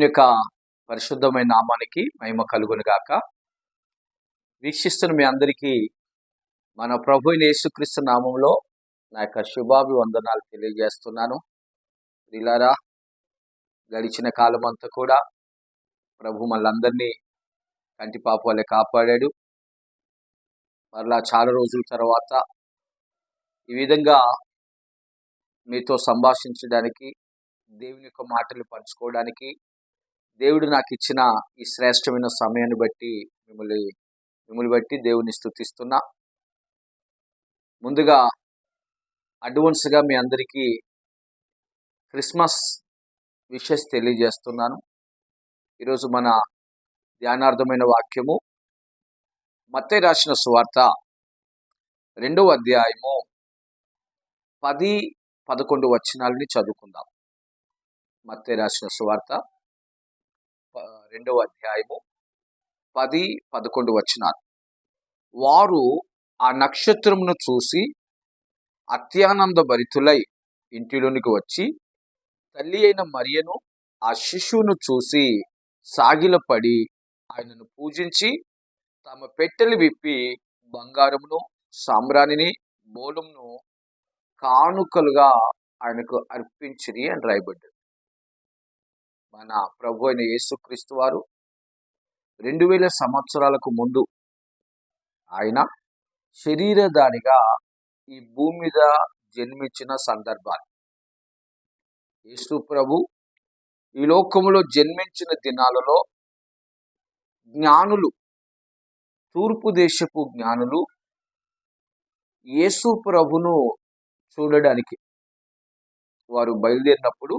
దేవుని యొక్క పరిశుద్ధమైన నామానికి మహిమ కలుగును గాక. వీక్షిస్తున్న మీ అందరికీ మన ప్రభు యేసుక్రీస్తు నామంలో నా యొక్క శుభాభివందనాలు తెలియజేస్తున్నాను. ప్రిలారా గడిచిన కాలం అంతా కూడా ప్రభు మనందరినీ కంటి పాప వల్లే కాపాడాడు. మరలా చాలా రోజుల తర్వాత ఈ విధంగా మీతో సంభాషించడానికి దేవుని యొక్క మాటలు పంచుకోవడానికి దేవుడు నాకు ఇచ్చిన ఈ శ్రేష్టమైన సమయాన్ని బట్టి మిమ్మల్ని మిమ్మల్ని బట్టి దేవుని స్థుతిస్తున్నా ముందుగా అడ్వాన్స్గా మీ అందరికీ క్రిస్మస్ విషెస్ తెలియజేస్తున్నాను. ఈరోజు మన ధ్యానార్థమైన వాక్యము మత్తే రాసిన సువార్త రెండవ అధ్యాయము పది పదకొండు వచనాలని చదువుకుందాం. మత్తే రాసిన సువార్త రెండవ అధ్యాయము పది పదకొండు వచనాలు. వారు ఆ నక్షత్రమును చూసి అత్యానంద భరితులై ఇంటిలోనికి వచ్చి తల్లి అయిన మరియను ఆ శిశువును చూసి సాగిలపడి ఆయనను పూజించి తమ పెట్టెలు విప్పి బంగారమును సామ్రాణిని బోలంను కానుకలుగా ఆయనకు అర్పించిరి అని రాయబడ్డారు మన ప్రభు అయిన యేసుక్రీస్తు వారు రెండు వేల సంవత్సరాలకు ముందు ఆయన శరీరధారిగా ఈ భూమి మీద జన్మించిన సందర్భాలు. యేసు ప్రభు ఈ లోకంలో జన్మించిన దినాలలో జ్ఞానులు తూర్పు దేశపు జ్ఞానులు యేసు ప్రభును చూడడానికి వారు బయలుదేరినప్పుడు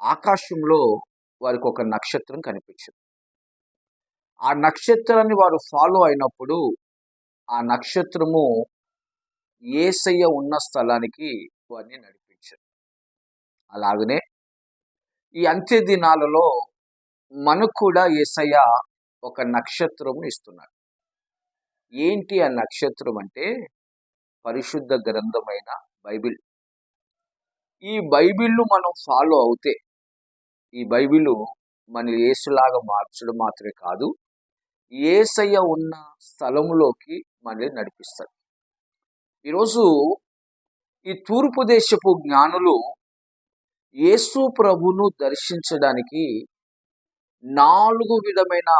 ఆకాశంలో వారికి ఒక నక్షత్రం కనిపించింది. ఆ నక్షత్రాన్ని వారు ఫాలో అయినప్పుడు ఆ నక్షత్రము ఏసయ్య ఉన్న స్థలానికి వారిని నడిపించారు అలాగనే ఈ అంత్య దినాలలో మనకు కూడా ఏసయ్య ఒక నక్షత్రం ఇస్తున్నారు ఏంటి ఆ నక్షత్రం అంటే పరిశుద్ధ గ్రంథమైన బైబిల్. ఈ బైబిల్ను మనం ఫాలో అవుతే ఈ బైబిల్ మన యేసులాగా మార్చడం మాత్రమే కాదు ఏసయ్య ఉన్న స్థలంలోకి మనల్ని నడిపిస్తారు ఈరోజు ఈ తూర్పు దేశపు జ్ఞానులు యేసు ప్రభును దర్శించడానికి నాలుగు విధమైన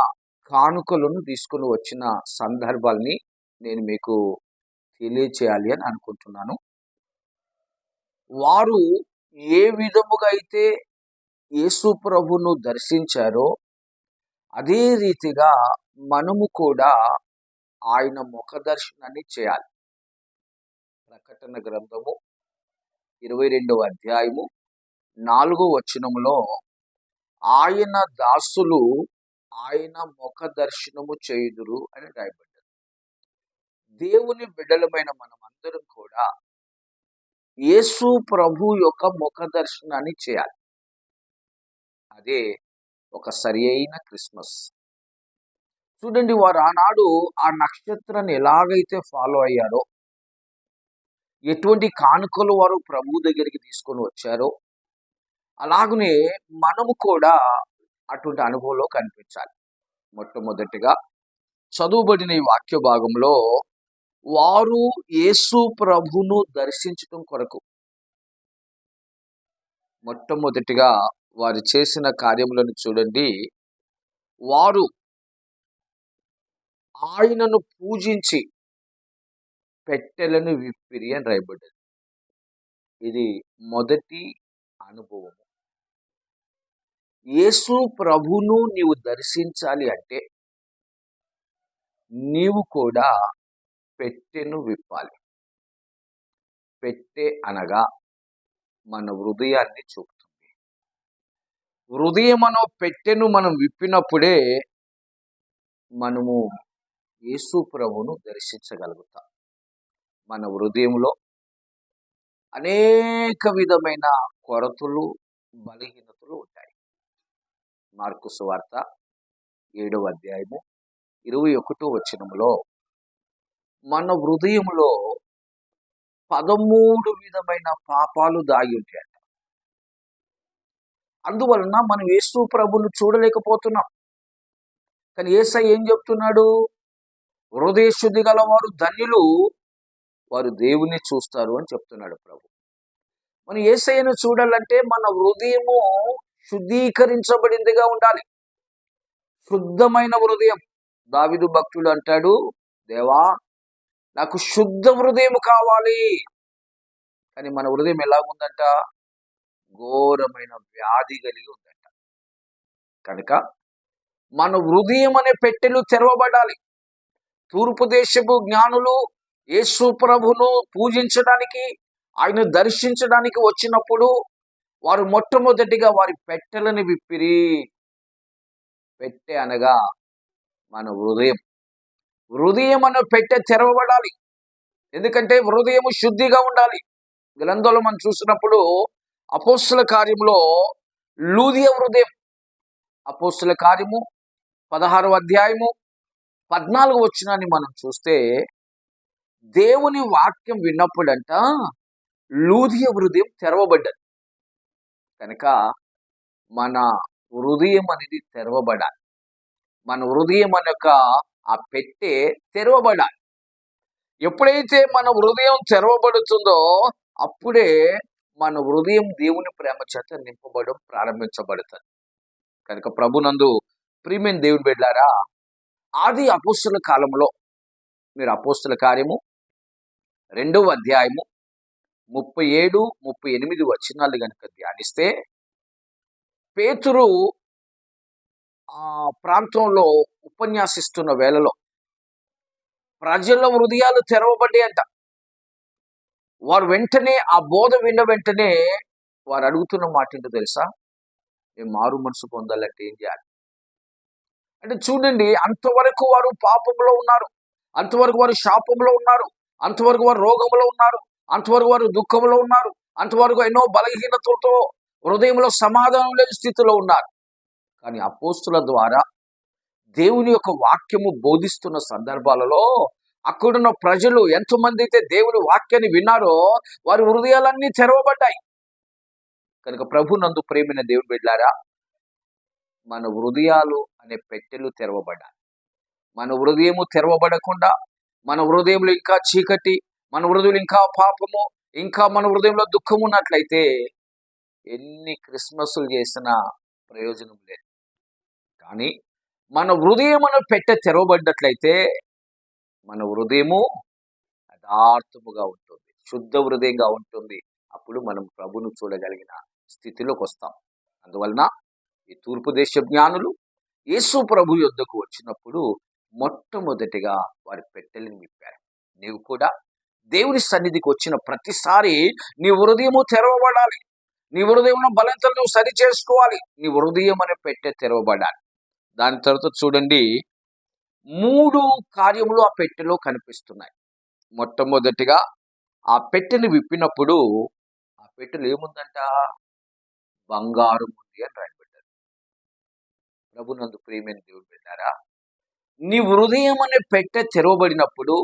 కానుకలను తీసుకుని వచ్చిన సందర్భాల్ని నేను మీకు తెలియచేయాలి అని అనుకుంటున్నాను. వారు ఏ విధముగా అయితే యేసు ప్రభును దర్శించారో అదే రీతిగా మనము కూడా ఆయన ముఖ దర్శనాన్ని చేయాలి. ప్రకటన గ్రంథము ఇరవై రెండవ అధ్యాయము నాలుగో వచనములో ఆయన దాసులు ఆయన ముఖ దర్శనము చేయుదురు అని రాయబడ్డారు దేవుని బిడ్డలమైన మనమందరం కూడా యేసు ప్రభు యొక్క ముఖ దర్శనాన్ని చేయాలి. అదే ఒక సరి అయిన క్రిస్మస్. చూడండి వారు ఆనాడు ఆ నక్షత్రాన్ని ఎలాగైతే ఫాలో అయ్యారో ఎటువంటి కానుకలు వారు ప్రభు దగ్గరికి తీసుకొని వచ్చారో అలాగనే మనము కూడా అటువంటి అనుభవంలో కనిపించాలి. మొట్టమొదటిగా చదువుబడిన ఈ వాక్య భాగంలో వారు యేసు ప్రభును దర్శించటం కొరకు మొట్టమొదటిగా వారు చేసిన కార్యములను చూడండి. వారు ఆయనను పూజించి పెట్టెలను విప్పిరి అని రాయబడ్డది. ఇది మొదటి అనుభవం యేసు ప్రభును నీవు దర్శించాలి అంటే నీవు కూడా పెట్టెను విప్పాలి. పెట్టె అనగా మన హృదయాన్ని చూపు హృదయం పెట్టెను మనం విప్పినప్పుడే మనము యేసు ప్రభును దర్శించగలుగుతాం. మన హృదయంలో అనేక విధమైన కొరతలు బలహీనతలు ఉంటాయి. మార్కు సువార్త ఏడవ అధ్యాయము ఇరవై ఒకటో వచనములో మన హృదయంలో పదమూడు విధమైన పాపాలు దాగి ఉంటాయి. అందువలన మనం యేసు ప్రభును చూడలేకపోతున్నాం. కానీ ఏసై ఏం చెప్తున్నాడు? హృదయ శుద్ధి ధన్యులు వారు దేవుని చూస్తారు అని చెప్తున్నాడు ప్రభు. మనం ఏసైను చూడాలంటే మన హృదయము శుద్ధీకరించబడిందిగా ఉండాలి. శుద్ధమైన హృదయం. దావిదు భక్తుడు అంటాడు దేవా నాకు శుద్ధ హృదయం కావాలి. కానీ మన హృదయం ఎలాగుందంట? ఘోరమైన వ్యాధి కలిగి ఉందట. కనుక మన హృదయం అనే పెట్టెలు తెరవబడాలి. తూర్పు దేశపు జ్ఞానులు యేసు ప్రభును పూజించడానికి ఆయన దర్శించడానికి వచ్చినప్పుడు వారు మొట్టమొదటిగా వారి పెట్టెలను విప్పిరి. పెట్టె అనగా మన హృదయం. హృదయం అన్న పెట్టె తెరవబడాలి. ఎందుకంటే హృదయం శుద్ధిగా ఉండాలి. గ్రంథంలో మనం చూసినప్పుడు అపోస్తుల కార్యంలో లూదియ హృదయం. అపోస్తుల కార్యము పదహారు అధ్యాయము పద్నాలుగు వచ్చినాన్ని మనం చూస్తే దేవుని వాక్యం విన్నప్పుడంట లూదియ హృదయం తెరవబడ్డది. కనుక మన హృదయం అనేది తెరవబడాలి. మన హృదయం అనొక ఆ పెట్టె తెరవబడాలి. ఎప్పుడైతే మన హృదయం తెరవబడుతుందో అప్పుడే మన హృదయం దేవుని ప్రేమ చేత నింపబడడం ప్రారంభించబడుతుంది. కనుక ప్రభునందు ప్రియమైన దేవుని బిడ్డారా ఆది అపోస్తుల కాలంలో మీరు అపోస్తుల కార్యము రెండవ అధ్యాయము ముప్పై ఏడు ముప్పై ఎనిమిది వచనాలు కనుక ధ్యానిస్తే పేతురు ఆ ప్రాంతంలో ఉపన్యాసిస్తున్న వేళలో ప్రజల హృదయాలు తెరవబడ్డాయి అంట వారు వెంటనే ఆ బోధ విన్న వెంటనే వారు అడుగుతున్న మాట ఏంటో తెలుసా? మేము మారు మనసు పొందాలంటే ఏం చేయాలి? అంటే చూడండి అంతవరకు వారు పాపంలో ఉన్నారు. అంతవరకు వారు శాపంలో ఉన్నారు. అంతవరకు వారు రోగంలో ఉన్నారు. అంతవరకు వారు దుఃఖంలో ఉన్నారు. అంతవరకు ఎన్నో బలహీనతలతో హృదయంలో సమాధానం లేని స్థితిలో ఉన్నారు. కానీ అపోస్తుల ద్వారా దేవుని యొక్క వాక్యము బోధిస్తున్న సందర్భాలలో అక్కడున్న ప్రజలు ఎంతమంది అయితే దేవుని వాక్యాన్ని విన్నారో వారి హృదయాలన్నీ తెరవబడ్డాయి. కనుక ప్రభు నందు ప్రేమిన దేవుని బిడ్డారా మన హృదయాలు అనే పెట్టెలు తెరవబడ్డాయి. మన హృదయము తెరవబడకుండా మన హృదయంలో ఇంకా చీకటి మన హృదయంలో ఇంకా పాపము ఇంకా మన హృదయంలో దుఃఖం ఉన్నట్లయితే ఎన్ని క్రిస్మస్లు చేసినా ప్రయోజనం లేదు. కానీ మన హృదయం అనే పెట్టె తెరవబడ్డట్లయితే మన హృదయము యథార్థముగా ఉంటుంది. శుద్ధ హృదయంగా ఉంటుంది. అప్పుడు మనం ప్రభును చూడగలిగిన స్థితిలోకి వస్తాం. అందువలన ఈ తూర్పు దేశ జ్ఞానులు యేసు ప్రభు యొద్దకు వచ్చినప్పుడు మొట్టమొదటిగా వారి పెట్టెలను విప్పారు. నీవు కూడా దేవుని సన్నిధికి వచ్చిన ప్రతిసారి నీ హృదయము తెరవబడాలి. నీ హృదయంలో బలంతలు నువ్వు సరి చేసుకోవాలి. నీ హృదయం అనే పెట్టె తెరవబడాలి. దాని తర్వాత చూడండి మూడు కార్యములు ఆ పెట్టెలో కనిపిస్తున్నాయి. మొట్టమొదటిగా ఆ పెట్టెను విప్పినప్పుడు ఆ పెట్టెలు ఏముందంట? బంగారం ఉంది అని రాయబడ్డారు. ప్రభునందు ప్రేమైన దేవుడు పెట్టారా నీ హృదయం అనే పెట్టె తెరవబడినప్పుడు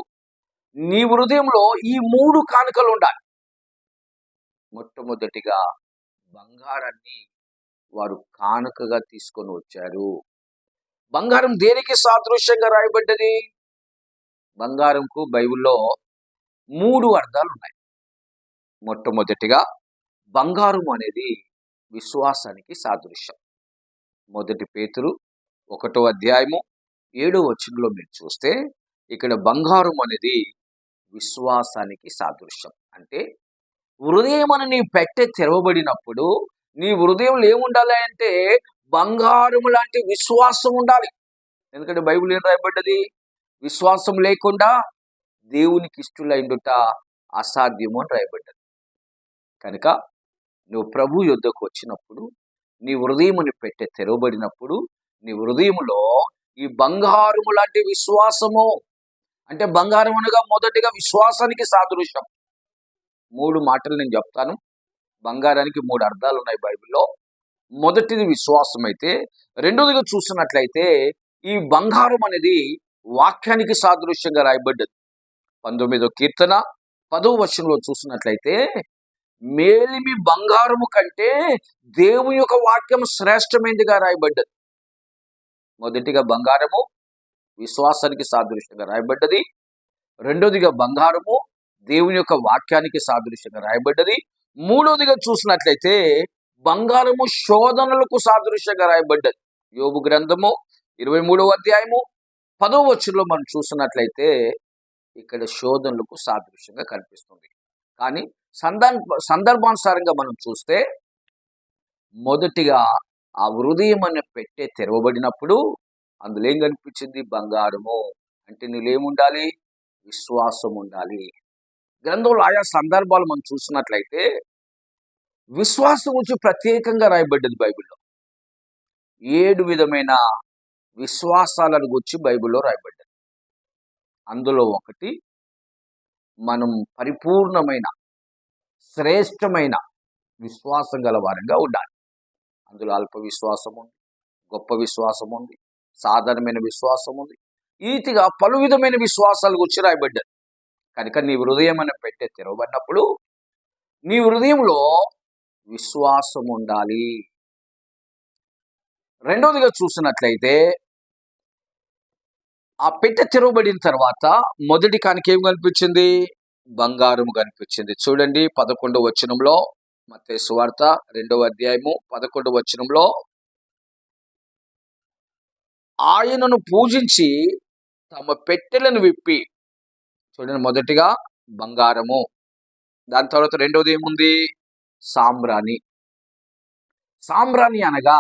నీ హృదయంలో ఈ మూడు కానుకలు ఉండాలి. మొట్టమొదటిగా బంగారాన్ని వారు కానుకగా తీసుకొని వచ్చారు. బంగారం దేనికి సాదృశ్యంగా రాయబడ్డది? బంగారంకు బైబిల్లో మూడు అర్థాలు ఉన్నాయి మొట్టమొదటిగా బంగారం అనేది విశ్వాసానికి సాదృశ్యం. మొదటి పేతురు ఒకటో అధ్యాయము ఏడో వచనంలో మీరు చూస్తే ఇక్కడ బంగారం అనేది విశ్వాసానికి సాదృశ్యం. అంటే హృదయం అని నీ పెట్టె తెరవబడినప్పుడు నీ హృదయంలో ఏముండాలి అంటే బంగారం లాంటి విశ్వాసం ఉండాలి. ఎందుకంటే బైబుల్ ఏం రాయబడ్డది? విశ్వాసం లేకుండా దేవునికి ఇష్టలైండుట అసాధ్యము అని రాయబడ్డది. కనుక నువ్వు ప్రభు యుద్ధకు వచ్చినప్పుడు నీ హృదయముని పెట్టే తెరవబడినప్పుడు నీ హృదయములో ఈ బంగారము లాంటి విశ్వాసము అంటే బంగారం అనగా మొదటిగా విశ్వాసానికి సాదృశ్యం. మూడు మాటలు నేను చెప్తాను. బంగారానికి మూడు అర్థాలు ఉన్నాయి బైబిల్లో. మొదటిది విశ్వాసం అయితే రెండోదిగా చూసినట్లయితే ఈ బంగారం అనేది వాక్యానికి సాదృశ్యంగా రాయబడ్డది. పంతొమ్మిదో కీర్తన పదవ వర్షంలో చూసినట్లయితే మేలిమి బంగారము కంటే దేవుని యొక్క వాక్యం శ్రేష్టమైనదిగా రాయబడ్డది. మొదటిగా బంగారము విశ్వాసానికి సాదృశ్యంగా రాయబడ్డది. రెండోదిగా బంగారము దేవుని యొక్క వాక్యానికి సాదృశ్యంగా రాయబడ్డది. మూడోదిగా చూసినట్లయితే బంగారము శోధనలకు సాదృశ్యంగా రాయబడ్డది. యోగు గ్రంథము ఇరవై మూడవ అధ్యాయము పదో వచ్చులో మనం చూసినట్లయితే ఇక్కడ శోధనలకు సాదృశ్యంగా కనిపిస్తుంది. కానీ సందర్భ సందర్భానుసారంగా మనం చూస్తే మొదటిగా ఆ హృదయం అనే పెట్టే తెరవబడినప్పుడు అందులో ఏం కనిపించింది? బంగారము. అంటే నీళ్ళేముండాలి విశ్వాసం ఉండాలి. గ్రంథంలో ఆయా సందర్భాలు మనం చూసినట్లయితే విశ్వాసం గురించి ప్రత్యేకంగా రాయబడ్డది బైబిల్లో. ఏడు విధమైన విశ్వాసాలను గురించి బైబిల్లో రాయబడ్డది. అందులో ఒకటి మనం పరిపూర్ణమైన శ్రేష్టమైన విశ్వాసం గల వారంగా ఉండాలి. అందులో అల్ప విశ్వాసం ఉంది గొప్ప విశ్వాసం ఉంది సాధారణమైన విశ్వాసం ఉంది ఈతిగా పలు విధమైన విశ్వాసాల గురించి రాయబడ్డది. కనుక నీ హృదయం అని పెట్టే తెరవబడినప్పుడు నీ హృదయంలో విశ్వాసం ఉండాలి రెండవదిగా చూసినట్లయితే ఆ పెట్టె తెరవబడిన తర్వాత మొదటి కానికి ఏం కనిపించింది? బంగారం కనిపించింది. చూడండి పదకొండు వచనంలో మతే సువార్త రెండవ అధ్యాయము పదకొండు వచనంలో ఆయనను పూజించి తమ పెట్టెలను విప్పి చూడండి మొదటిగా బంగారము దాని తర్వాత రెండవది ఏముంది? సాంబ్రాణి. సాంబ్రాణి అనగా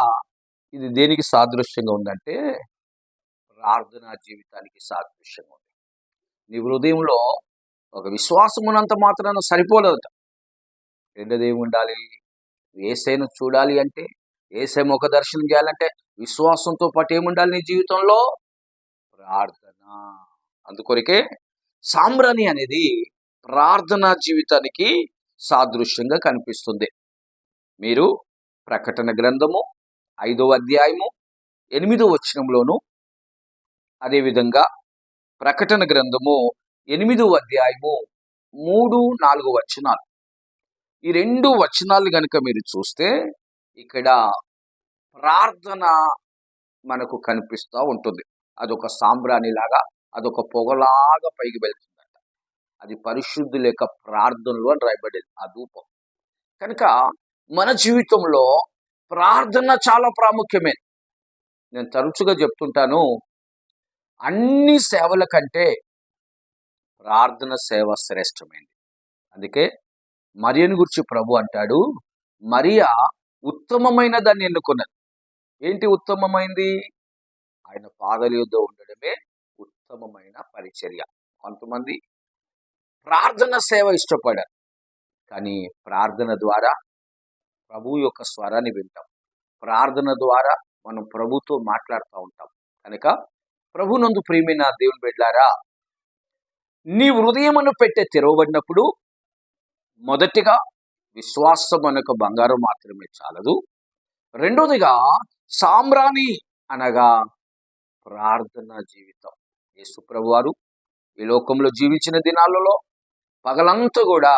ఇది దేనికి సాదృశ్యంగా ఉందంటే ప్రార్థనా జీవితానికి సాదృశ్యంగా ఉంది. నీ హృదయంలో ఒక విశ్వాసం ఉన్నంత మాత్రాన సరిపోలేదు రెండోది ఉండాలి ఏసైను చూడాలి అంటే ఏసై ముఖ దర్శనం చేయాలంటే విశ్వాసంతో పాటు ఏముండాలి నీ జీవితంలో? ప్రార్థన. అందుకొరకే సాంబ్రాణి అనేది ప్రార్థనా జీవితానికి సాదృశ్యంగా కనిపిస్తుంది. మీరు ప్రకటన గ్రంథము ఐదవ అధ్యాయము ఎనిమిదో వచనంలోను అదేవిధంగా ప్రకటన గ్రంథము ఎనిమిదో అధ్యాయము మూడు నాలుగు వచనాలు. ఈ రెండు వచనాలు కనుక మీరు చూస్తే ఇక్కడ ప్రార్థన మనకు కనిపిస్తూ ఉంటుంది. అదొక సాంబ్రాణి లాగా అదొక పొగలాగా పైకి వెళ్తుంది. అది పరిశుద్ధి లేక ప్రార్థనలు అని రాయబడేది ఆ ధూపం. కనుక మన జీవితంలో ప్రార్థన చాలా ప్రాముఖ్యమైనది నేను తరచుగా చెప్తుంటాను అన్ని సేవల కంటే ప్రార్థన సేవ శ్రేష్టమైంది అందుకే మరియను గురించి ప్రభు అంటాడు మరియా ఉత్తమమైన దాన్ని ఎన్నుకున్నది. ఏంటి ఉత్తమమైంది? ఆయన పాదల యుద్ధ ఉండడమే ఉత్తమమైన పరిచర్య. కొంతమంది ప్రార్థన సేవ ఇష్టపడారు. కానీ ప్రార్థన ద్వారా ప్రభు యొక్క స్వరాన్ని వింటాం. ప్రార్థన ద్వారా మనం ప్రభుతో మాట్లాడుతూ ఉంటాం. కనుక ప్రభునందు ప్రేమైన దేవుని బిడ్డారా నీ హృదయమును పెట్టే తెరవబడినప్పుడు మొదటిగా విశ్వాసం అనక బంగారం మాత్రమే చాలదు. రెండోదిగా సామ్రాణి అనగా ప్రార్థన జీవితం. యేసుప్రభు వారు ఈ లోకంలో జీవించిన దినాలలో పగలంతా కూడా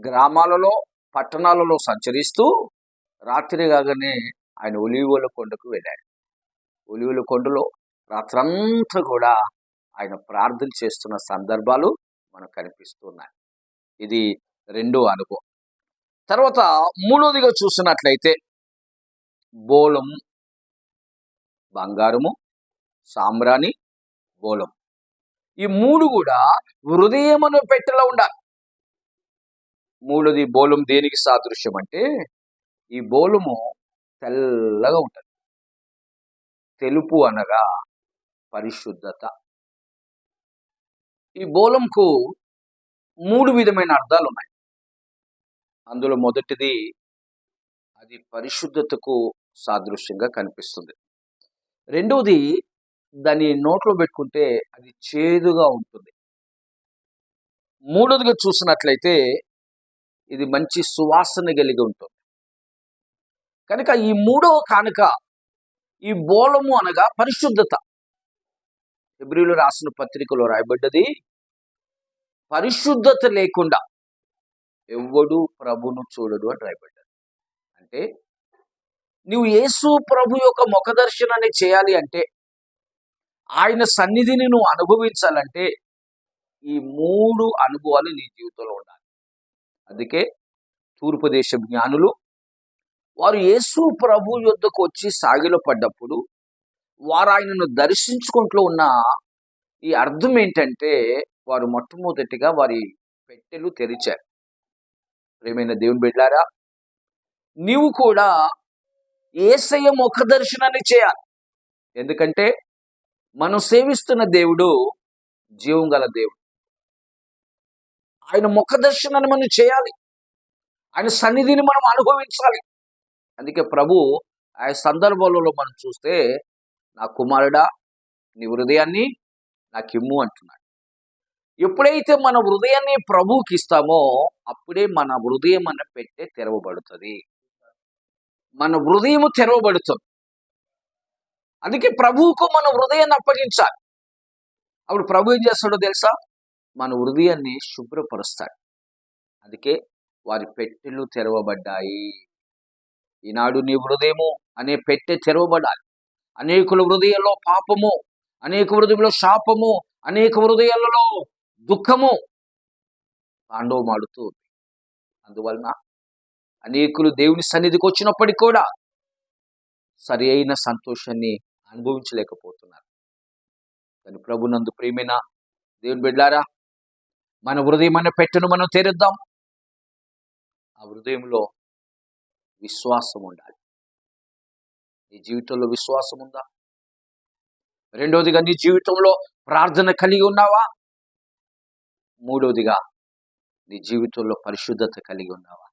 గ్రామాలలో పట్టణాలలో సంచరిస్తూ రాత్రి కాగానే ఆయన ఒలివుల కొండకు వెళ్ళాడు. ఒలివుల కొండలో రాత్రంతా కూడా ఆయన ప్రార్థన చేస్తున్న సందర్భాలు మనకు కనిపిస్తున్నాయి. ఇది రెండో అనుభవం. తర్వాత మూడోదిగా చూసినట్లయితే బోలం బంగారము సాంబ్రాణి బోలం ఈ మూడు కూడా హృదయమును పెట్టెలో ఉండాలి మూడోది బోలం దేనికి సాదృశ్యం అంటే ఈ బోలము తెల్లగా ఉంటుంది. తెలుపు అనగా పరిశుద్ధత. ఈ బోలంకు మూడు విధమైన అర్థాలు ఉన్నాయి అందులో మొదటిది అది పరిశుద్ధతకు సాదృశ్యంగా కనిపిస్తుంది. రెండవది దాన్ని నోట్లో పెట్టుకుంటే అది చేదుగా ఉంటుంది. మూడవదిగా చూసినట్లయితే ఇది మంచి సువాసన కలిగి ఉంటుంది. కనుక ఈ మూడవ కానుక ఈ బోలము అనగా పరిశుద్ధత. ఫిబ్రిలో రాసిన పత్రికలో రాయబడ్డది పరిశుద్ధత లేకుండా ఎవ్వడు ప్రభును చూడడు అని రాయబడ్డాడు అంటే నువ్వు యేసు ప్రభు యొక్క ముఖదర్శనాన్ని చేయాలి అంటే ఆయన సన్నిధిని నువ్వు అనుభవించాలంటే ఈ మూడు అనుభవాలు నీ జీవితంలో ఉండాలి. అందుకే తూర్పుదేశ జ్ఞానులు వారు యేసు ప్రభు యొద్దకు వచ్చి సాగిలో పడ్డప్పుడు వారు ఆయనను దర్శించుకుంటూ ఉన్న ఈ అర్థం ఏంటంటే వారు మొట్టమొదటిగా వారి పెట్టెలు తెరిచారు. ప్రేమైన దేవుని బిడ్డారా నీవు కూడా ఏసయ్య ముఖ దర్శనాన్ని చేయాలి. ఎందుకంటే మనం సేవిస్తున్న దేవుడు జీవం గల దేవుడు. ఆయన ముఖ దర్శనాన్ని మనం చేయాలి. ఆయన సన్నిధిని మనం అనుభవించాలి. అందుకే ప్రభు ఆయన సందర్భాలలో మనం చూస్తే నా కుమారుడా నీ హృదయాన్ని నాకు ఇమ్ము అంటున్నాడు. ఎప్పుడైతే మన హృదయాన్ని ప్రభువుకి ఇస్తామో అప్పుడే మన హృదయం అన్న పెట్టే తెరవబడుతుంది. మన హృదయం తెరవబడుతుంది. అందుకే ప్రభువుకు మన హృదయాన్ని అప్పగించాలి. అప్పుడు ప్రభు ఏం చేస్తాడో తెలుసా? మన హృదయాన్ని శుభ్రపరుస్తాడు. అందుకే వారి పెట్టెలు తెరవబడ్డాయి. ఈనాడు నీ హృదయము అనే పెట్టె తెరవబడాలి. అనేకుల హృదయంలో పాపము అనేక హృదయంలో శాపము అనేక హృదయాలలో దుఃఖము తాండవమాడుతూ ఉంది. అందువలన అనేకులు దేవుని సన్నిధికి వచ్చినప్పటికీ కూడా సరి అయిన సంతోషాన్ని అనుభవించలేకపోతున్నారు. కానీ ప్రభునందు ప్రేమైన? దేవుని బిడ్డారా మన హృదయం అనే పెట్టెను మనం తెరుద్దాం. ఆ హృదయంలో విశ్వాసం ఉండాలి. నీ జీవితంలో విశ్వాసం ఉందా? రెండవదిగా నీ జీవితంలో ప్రార్థన కలిగి ఉన్నావా? మూడవదిగా నీ జీవితంలో పరిశుద్ధత కలిగి ఉన్నావా?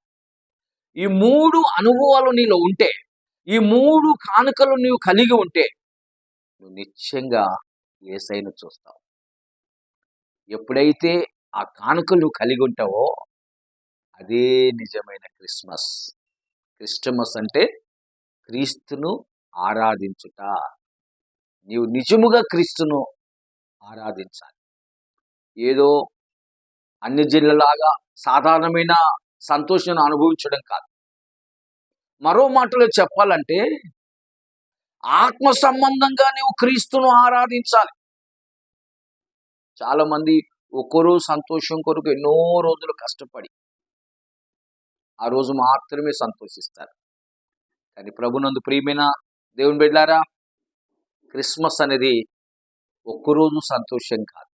ఈ మూడు అనుభవాలు నీలో ఉంటే ఈ మూడు కానుకలు నీవు కలిగి ఉంటే నువ్వు నిశ్చయంగా ఏసైను చూస్తావు. ఎప్పుడైతే ఆ కానుకలు నువ్వు కలిగి ఉంటావో అదే నిజమైన క్రిస్మస్. క్రిస్టమస్ అంటే క్రీస్తును ఆరాధించుట. నీవు నిజముగా క్రీస్తును ఆరాధించాలి. ఏదో అన్ని జిల్లలాగా సాధారణమైన సంతోషాన్ని అనుభవించడం కాదు. మరో మాటలో చెప్పాలంటే ఆత్మ సంబంధంగా నీవు క్రీస్తును ఆరాధించాలి. చాలా మంది సంతోషం కొరకు ఎన్నో రోజులు కష్టపడి ఆ రోజు మాత్రమే సంతోషిస్తారు. కానీ ప్రభునందు ప్రియమైన దేవుని బిడ్డారా క్రిస్మస్ అనేది ఒక్కరోజు సంతోషం కాదు.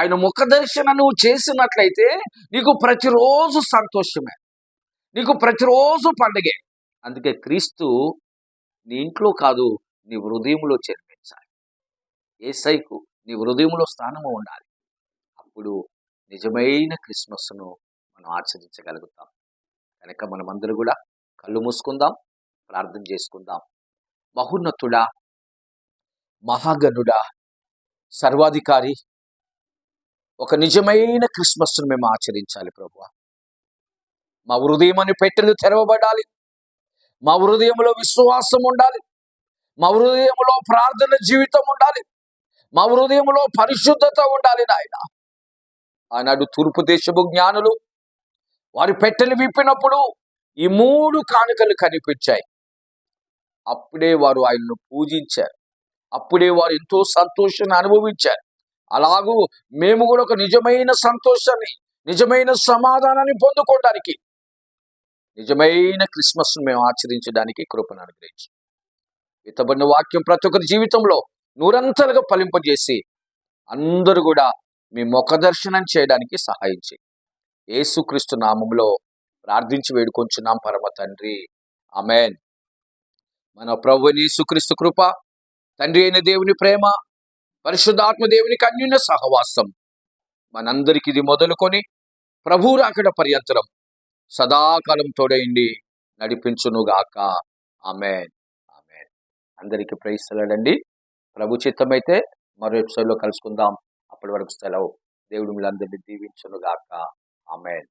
ఆయన ముఖ దర్శన నువ్వు చేసినట్లయితే నీకు ప్రతిరోజు సంతోషమే. నీకు ప్రతిరోజు పండుగే. అందుకే క్రీస్తు నీ ఇంట్లో కాదు నీ హృదయంలో జన్మించాలి ఏసైకు నీ హృదయంలో స్థానము ఉండాలి. అప్పుడు నిజమైన క్రిస్మస్ను మనం ఆచరించగలుగుతాం. కనుక మనమందరూ కూడా కళ్ళు మూసుకుందాం ప్రార్థన చేసుకుందాం. మహోన్నతుడా మహాగనుడా సర్వాధికారి ఒక నిజమైన క్రిస్మస్ను మేము ఆచరించాలి ప్రభు మా హృదయం అని పెట్టెలు తెరవబడాలి. మా హృదయంలో విశ్వాసం ఉండాలి. మా హృదయంలో ప్రార్థన జీవితం ఉండాలి. మా హృదయంలో పరిశుద్ధత ఉండాలి నాయన. ఆనాడు తూర్పు దేశపు జ్ఞానులు వారి పెట్టెలు విప్పినప్పుడు ఈ మూడు కానుకలు కనిపించాయి. అప్పుడే వారు ఆయన్ను పూజించారు. అప్పుడే వారు ఎంతో సంతోషాన్ని అనుభవించారు. అలాగూ మేము కూడా ఒక నిజమైన సంతోషాన్ని నిజమైన సమాధానాన్ని పొందుకోవడానికి నిజమైన క్రిస్మస్ను మేము ఆచరించడానికి కృపను అనుగ్రహించి. ఇతబడిన వాక్యం ప్రతి ఒక్కరి జీవితంలో నూరంతలుగా ఫలింపజేసి అందరూ కూడా మీ ముఖ దర్శనం చేయడానికి సహాయం చేయి. యేసుక్రీస్తు నామంలో ప్రార్థించి వేడుకొంచున్నాం పరమ తండ్రి. అమెన్ మన ప్రభుని యేసుక్రీస్తు కృప తండ్రి అయిన దేవుని ప్రేమ పరిశుద్ధాత్మ దేవునికి అన్యున్న సహవాసం మనందరికి ఇది మొదలుకొని ప్రభు రాకడ పర్యంతరం సదాకాలం తోడైండి నడిపించునుగాక. ఆమెన్. ఆమెన్. అందరికీ ప్రైస్తలాడండి ప్రభు చిత్తమైతే మరో ఎపిసోడ్లో కలుసుకుందాం. అప్పటి వరకు సెలవు. దేవుడు మిమ్మల్ని అందరినీ దీవించునుగాక. ఆమెన్.